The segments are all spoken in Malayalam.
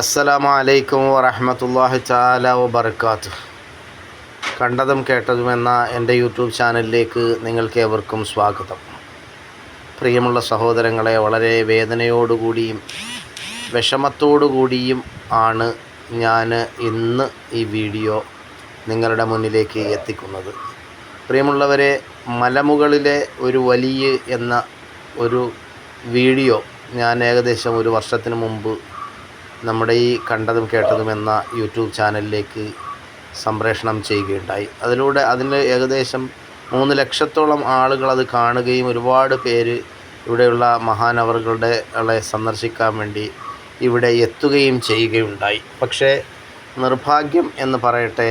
അസ്സലാമു അലൈക്കും വറഹമത്തല്ലാഹി താല വബർക്കാത്ത് കണ്ടതും കേട്ടതും എന്ന എന്റെ യൂട്യൂബ് ചാനലിലേക്ക് നിങ്ങൾക്ക് ഏവർക്കും സ്വാഗതം. പ്രിയമുള്ള സഹോദരങ്ങളെ വളരെ വേദനയോടുകൂടിയും വിഷമത്തോടുകൂടിയും ആണ് ഞാൻ ഇന്ന് ഈ വീഡിയോ നിങ്ങളുടെ മുന്നിലേക്ക് എത്തിക്കുന്നത്. പ്രിയമുള്ളവരെ മലമുകളിലെ ഒരു വലിയ എന്ന ഒരു വീഡിയോ ഞാൻ ഏകദേശം ഒരു വർഷത്തിന് മുമ്പ് നമ്മുടെ ഈ കണ്ടതും കേട്ടതും എന്ന യൂട്യൂബ് ചാനലിലേക്ക് സംപ്രേഷണം ചെയ്യുകയുണ്ടായി. അതിലൂടെ അതിന് ഏകദേശം മൂന്ന് ലക്ഷത്തോളം ആളുകൾ അത് കാണുകയും ഒരുപാട് പേര് ഇവിടെയുള്ള മഹാനവറുകളുടെ ആളെ സന്ദർശിക്കാൻ വേണ്ടി ഇവിടെ എത്തുകയും ചെയ്യുകയുണ്ടായി. പക്ഷേ നിർഭാഗ്യം എന്ന് പറയട്ടെ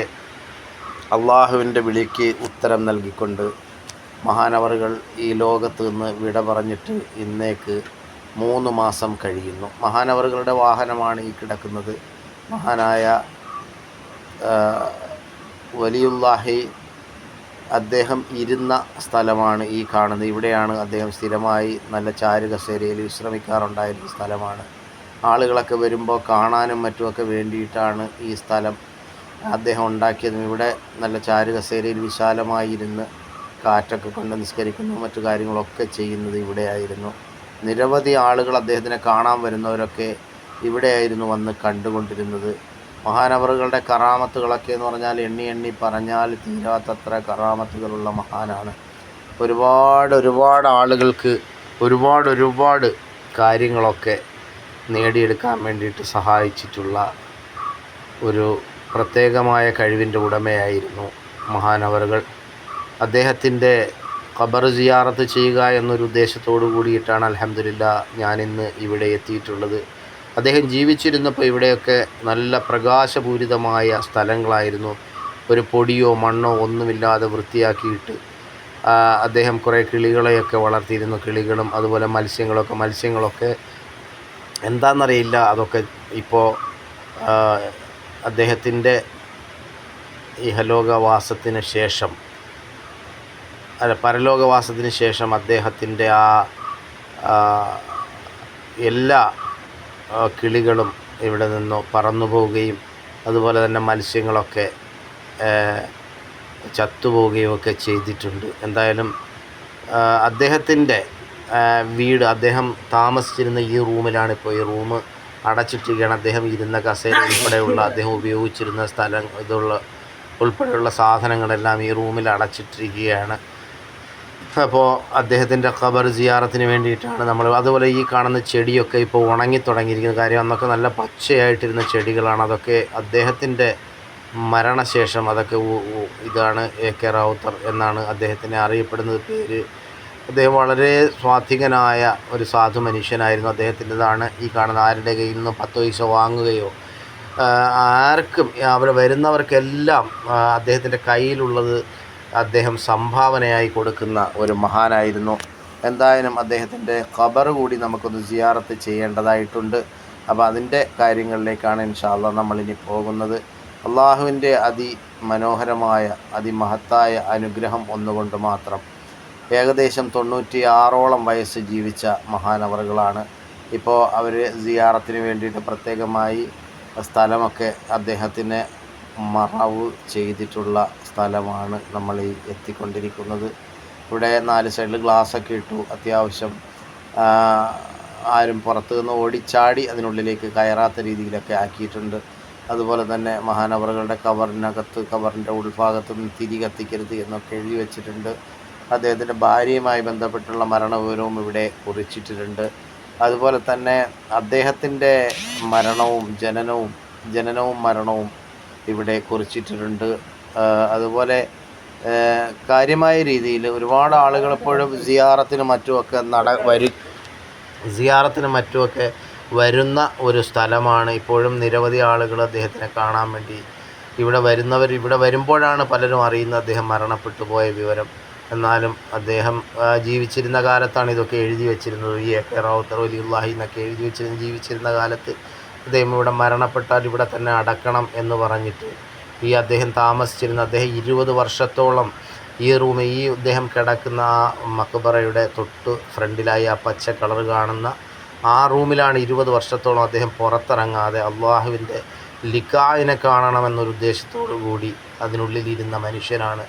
അള്ളാഹുവിന്റെ വിളിക്ക് ഉത്തരം നൽകിക്കൊണ്ട് മഹാനവറുകൾ ഈ ലോകത്ത് നിന്ന് വിട പറഞ്ഞിട്ട് ഇന്നേക്ക് മൂന്ന് മാസം കഴിയുന്നു. മഹാനവറുകളുടെ വാഹനമാണ് ഈ കിടക്കുന്നത്. മഹാനായ വലിയുല്ലാഹി അദ്ദേഹം ഇരുന്ന സ്ഥലമാണ് ഈ കാണുന്നത്. ഇവിടെയാണ് അദ്ദേഹം സ്ഥിരമായി നല്ല ചാരുകസേരയിൽ വിശ്രമിക്കാറുണ്ടായിരുന്ന സ്ഥലമാണ്. ആളുകളൊക്കെ വരുമ്പോൾ കാണാനും മറ്റുമൊക്കെ വേണ്ടിയിട്ടാണ് ഈ സ്ഥലം അദ്ദേഹം ഉണ്ടാക്കിയതും. ഇവിടെ നല്ല ചാരുകസേരയിൽ വിശാലമായി ഇരുന്ന് കാറ്റൊക്കെ കൊണ്ട് നിസ്കരിക്കുന്നു മറ്റു കാര്യങ്ങളൊക്കെ ചെയ്യുന്നത് ഇവിടെയായിരുന്നു. നിരവധി ആളുകൾ അദ്ദേഹത്തിനെ കാണാൻ വരുന്നവരൊക്കെ ഇവിടെയായിരുന്നു വന്ന് കണ്ടുകൊണ്ടിരുന്നത്. മഹാനവറുകളുടെ കറാമത്തുകളൊക്കെ എന്ന് പറഞ്ഞാൽ എണ്ണി എണ്ണി പറഞ്ഞാൽ തീരാത്തത്ര കറാമത്തുകളുള്ള മഹാനാണ്. ഒരുപാട് ഒരുപാട് ആളുകൾക്ക് ഒരുപാട് ഒരുപാട് കാര്യങ്ങളൊക്കെ നേടിയെടുക്കാൻ വേണ്ടിയിട്ട് സഹായിച്ചിട്ടുള്ള ഒരു പ്രത്യേകമായ കഴിവിന്റെ ഉടമയായിരുന്നു മഹാനവറുകൾ. അദ്ദേഹത്തിന്റെ ഖബർ സിയാറത്ത് ചെയ്യുക എന്നൊരു ഉദ്ദേശത്തോടു കൂടിയിട്ടാണ് അലഹമില്ല ഞാനിന്ന് ഇവിടെ എത്തിയിട്ടുള്ളത്. അദ്ദേഹം ജീവിച്ചിരുന്നപ്പോൾ ഇവിടെയൊക്കെ നല്ല പ്രകാശപൂരിതമായ സ്ഥലങ്ങളായിരുന്നു. ഒരു പൊടിയോ മണ്ണോ ഒന്നുമില്ലാതെ വൃത്തിയാക്കിയിട്ട് അദ്ദേഹം കുറേ കിളികളെയൊക്കെ വളർത്തിയിരുന്നു. കിളികളും അതുപോലെ മത്സ്യങ്ങളൊക്കെ മത്സ്യങ്ങളൊക്കെ എന്താണെന്നറിയില്ല അതൊക്കെ ഇപ്പോൾ അദ്ദേഹത്തിന്റെ ഇഹലോകവാസത്തിന് ശേഷം അല്ല പരലോകവാസത്തിന് ശേഷം അദ്ദേഹത്തിന്റെ ആ എല്ലാ കിളികളും ഇവിടെ നിന്ന് പറന്നു പോവുകയും അതുപോലെ തന്നെ മത്സ്യങ്ങളൊക്കെ ചത്തുപോവുകയും ഒക്കെ ചെയ്തിട്ടുണ്ട്. എന്തായാലും അദ്ദേഹത്തിന്റെ വീട് അദ്ദേഹം താമസിച്ചിരുന്ന ഈ റൂമിലാണ് ഇപ്പോൾ ഈ റൂം അടച്ചിട്ടിരിക്കുകയാണ്. അദ്ദേഹം ഇരുന്ന കസേര ഉൾപ്പെടെയുള്ള അദ്ദേഹം ഉപയോഗിച്ചിരുന്ന സ്ഥലം ഇതുള്ള ഉൾപ്പെടെയുള്ള സാധനങ്ങളെല്ലാം ഈ റൂമിൽ അടച്ചിട്ടിരിക്കുകയാണ്. അപ്പോൾ അദ്ദേഹത്തിന്റെ ഖബർ സിയാറത്തിന് വേണ്ടിയിട്ടാണ് നമ്മൾ അതുപോലെ ഈ കാണുന്ന ചെടിയൊക്കെ ഇപ്പോൾ ഉണങ്ങി തുടങ്ങിയിരിക്കുന്ന കാര്യം അന്നൊക്കെ നല്ല പച്ചയായിട്ടിരുന്ന ചെടികളാണ്. അതൊക്കെ അദ്ദേഹത്തിന്റെ മരണശേഷം അതൊക്കെ ഇതാണ് എ കെ റാവുത്തർ എന്നാണ് അദ്ദേഹത്തിനെ അറിയപ്പെടുന്നത്. പേര് അദ്ദേഹം വളരെ സ്വാധികനായ ഒരു സാധു മനുഷ്യനായിരുന്നു. അദ്ദേഹത്തിന്റെതാണ് ഈ കാണുന്ന ആരുടെ കയ്യിൽ നിന്ന് പത്ത് പൈസ വാങ്ങുകയോ ആർക്കും അവർ വരുന്നവർക്കെല്ലാം അദ്ദേഹത്തിന്റെ കയ്യിലുള്ളത് അദ്ദേഹം സംഭാവനയായി കൊടുക്കുന്ന ഒരു മഹാനായിരുന്നു. എന്തായാലും അദ്ദേഹത്തിന്റെ ഖബർ കൂടി നമുക്കൊന്ന് സിയാറത്ത് ചെയ്യേണ്ടതായിട്ടുണ്ട്. അപ്പോൾ അതിന്റെ കാര്യങ്ങളിലേക്കാണ് ഇൻഷാല്ല നമ്മളിനി പോകുന്നത്. അള്ളാഹുവിന്റെ അതിമനോഹരമായ അതിമഹത്തായ അനുഗ്രഹം ഒന്നുകൊണ്ട് മാത്രം. ഏകദേശം തൊണ്ണൂറ്റി ആറോളം വയസ്സ് ജീവിച്ച മഹാനവറുകളാണ്. ഇപ്പോൾ അവർ സിയാറത്തിന് വേണ്ടിയിട്ട് പ്രത്യേകമായി സ്ഥലമൊക്കെ അദ്ദേഹത്തിന് മറവ് ചെയ്തിട്ടുള്ള സ്ഥലമാണ് നമ്മൾ ഈ എത്തിക്കൊണ്ടിരിക്കുന്നത്. ഇവിടെ നാല് സൈഡിൽ ഗ്ലാസ്സൊക്കെ ഇട്ടു. അത്യാവശ്യം ആരും പുറത്തു നിന്ന് ഓടിച്ചാടി അതിനുള്ളിലേക്ക് കയറാത്ത രീതിയിലൊക്കെ ആക്കിയിട്ടുണ്ട്. അതുപോലെ തന്നെ മഹാനവറുകളുടെ കവറിനകത്ത് കവറിന്റെ ഉൾഭാഗത്ത് നിന്ന് തിരി കത്തിക്കരുത് എന്നൊക്കെ എഴുതി വെച്ചിട്ടുണ്ട്. അദ്ദേഹത്തിന്റെ ഭാര്യയുമായി ബന്ധപ്പെട്ടുള്ള മരണവിവരവും ഇവിടെ കുറിച്ചിട്ടിട്ടുണ്ട്. അതുപോലെ തന്നെ അദ്ദേഹത്തിന്റെ മരണവും ജനനവും ജനനവും മരണവും ഇവിടെ കുറിച്ചിട്ടിട്ടുണ്ട്. അതുപോലെ കാര്യമായ രീതിയിൽ ഒരുപാട് ആളുകൾ എപ്പോഴും സിയാറത്തിനും മറ്റുമൊക്കെ നട വരു സിയാറത്തിനും മറ്റുമൊക്കെ വരുന്ന ഒരു സ്ഥലമാണ്. ഇപ്പോഴും നിരവധി ആളുകൾ അദ്ദേഹത്തിനെ കാണാൻ വേണ്ടി ഇവിടെ വരുന്നവർ ഇവിടെ വരുമ്പോഴാണ് പലരും അറിയുന്നത് അദ്ദേഹം മരണപ്പെട്ടു പോയ വിവരം. എന്നാലും അദ്ദേഹം ജീവിച്ചിരുന്ന കാലത്താണ് ഇതൊക്കെ എഴുതി വെച്ചിരുന്നത്. ഈ എ കെ റാവുത്തർ വലിയുള്ളാഹി എന്നൊക്കെ എഴുതി വെച്ചിരുന്ന ജീവിച്ചിരുന്ന കാലത്ത് അദ്ദേഹം ഇവിടെ മരണപ്പെട്ടാൽ ഇവിടെ തന്നെ അടക്കണം എന്ന് പറഞ്ഞിട്ട് ഈ അദ്ദേഹം താമസിച്ചിരുന്ന അദ്ദേഹം ഇരുപത് വർഷത്തോളം ഈ റൂം ഈ അദ്ദേഹം കിടക്കുന്ന ആ മക്ബറയുടെ തൊട്ട് ഫ്രണ്ടിലായി ആ പച്ച കളർ കാണുന്ന ആ റൂമിലാണ് ഇരുപത് വർഷത്തോളം അദ്ദേഹം പുറത്തിറങ്ങാതെ അള്ളാഹുവിന്റെ ലിക്കായിനെ കാണണമെന്നൊരു ഉദ്ദേശത്തോടു കൂടി അതിനുള്ളിലിരുന്ന മനുഷ്യനാണ്.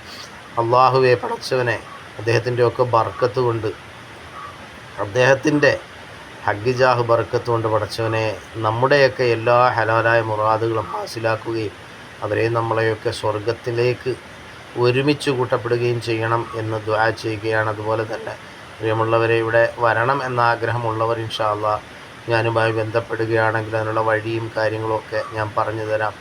അള്ളാഹുവെ പടച്ചവനെ അദ്ദേഹത്തിന്റെ ഒക്കെ ബർക്കത്ത് കൊണ്ട് അദ്ദേഹത്തിന്റെ ഹഗ്ഗിജാഹ് ബർക്കത്ത് കൊണ്ട് പടച്ചവനെ നമ്മുടെയൊക്കെ എല്ലാ ഹലാലായ മുറാദുകളും ഹാസിലാക്കുകയും അവരെ നമ്മളെയൊക്കെ സ്വർഗത്തിലേക്ക് ഒരുമിച്ച് കൂട്ടപ്പെടുകയും ചെയ്യണം എന്ന് ദ്വാ ചെയ്യുകയാണ്. അതുപോലെ തന്നെ പ്രിയമുള്ളവരെ ഇവിടെ വരണം എന്ന ആഗ്രഹമുള്ളവർ ഇൻഷാല്ല ഞാനുമായി ബന്ധപ്പെടുകയാണെങ്കിൽ അതിനുള്ള വഴിയും കാര്യങ്ങളൊക്കെ ഞാൻ പറഞ്ഞു തരാം.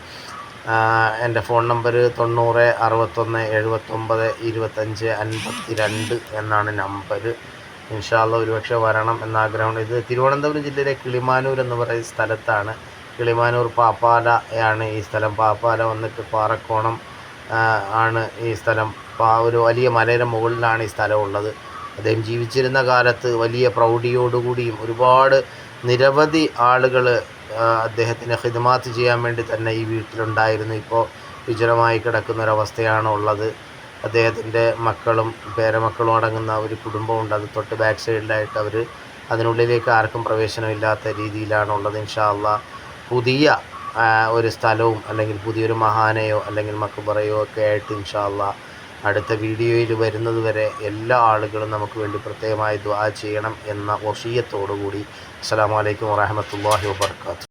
എന്റെ ഫോൺ നമ്പർ തൊണ്ണൂറ് അറുപത്തൊന്ന് എഴുപത്തൊമ്പത് ഇരുപത്തഞ്ച് അൻപത്തി രണ്ട് എന്നാണ് നമ്പർ. ഇൻഷാല്ല ഒരുപക്ഷെ വരണം എന്ന ആഗ്രഹമുണ്ട് ഇത് തിരുവനന്തപുരം ജില്ലയിലെ കിളിമാനൂർ എന്ന് പറയുന്ന സ്ഥലത്താണ് കിളിമാനൂർ പാപ്പാല ആണ് ഈ സ്ഥലം. പാപ്പാല വന്നിട്ട് പാറക്കോണം ആണ് ഈ സ്ഥലം. ഒരു വലിയ മലയുടെ മുകളിലാണ് ഈ സ്ഥലം ഉള്ളത്. അദ്ദേഹം ജീവിച്ചിരുന്ന കാലത്ത് വലിയ പ്രൗഢിയോടുകൂടിയും ഒരുപാട് നിരവധി ആളുകൾ അദ്ദേഹത്തിന് ഹിദ്മാത്ത് ചെയ്യാൻ വേണ്ടി തന്നെ ഈ വീട്ടിലുണ്ടായിരുന്നു. ഇപ്പോൾ വിജനമായി കിടക്കുന്ന ഒരവസ്ഥയാണ് ഉള്ളത്. അദ്ദേഹത്തിന്റെ മക്കളും പേരമക്കളും അടങ്ങുന്ന ഒരു കുടുംബമുണ്ട്. അത് തൊട്ട് ബാക്ക് സൈഡിലായിട്ട് അവർ അതിനുള്ളിലേക്ക് ആർക്കും പ്രവേശനമില്ലാത്ത രീതിയിലാണുള്ളത്. ഇൻഷാ അള്ളാ. പുതിയ ഒരു സ്ഥലവും അല്ലെങ്കിൽ പുതിയൊരു മഹാനയോ അല്ലെങ്കിൽ മക്കുബറയോ ഒക്കെ ആയിട്ട് ഇൻഷാല്ല അടുത്ത വീഡിയോയിൽ വരുന്നത് വരെ എല്ലാ ആളുകളും നമുക്ക് വേണ്ടി പ്രത്യേകമായി ദ്വാ ചെയ്യണം എന്ന വസീയത്തോടു കൂടി അസ്സലാമു അലൈക്കും വറഹമത്തല്ലാഹി വബർക്കാത്തു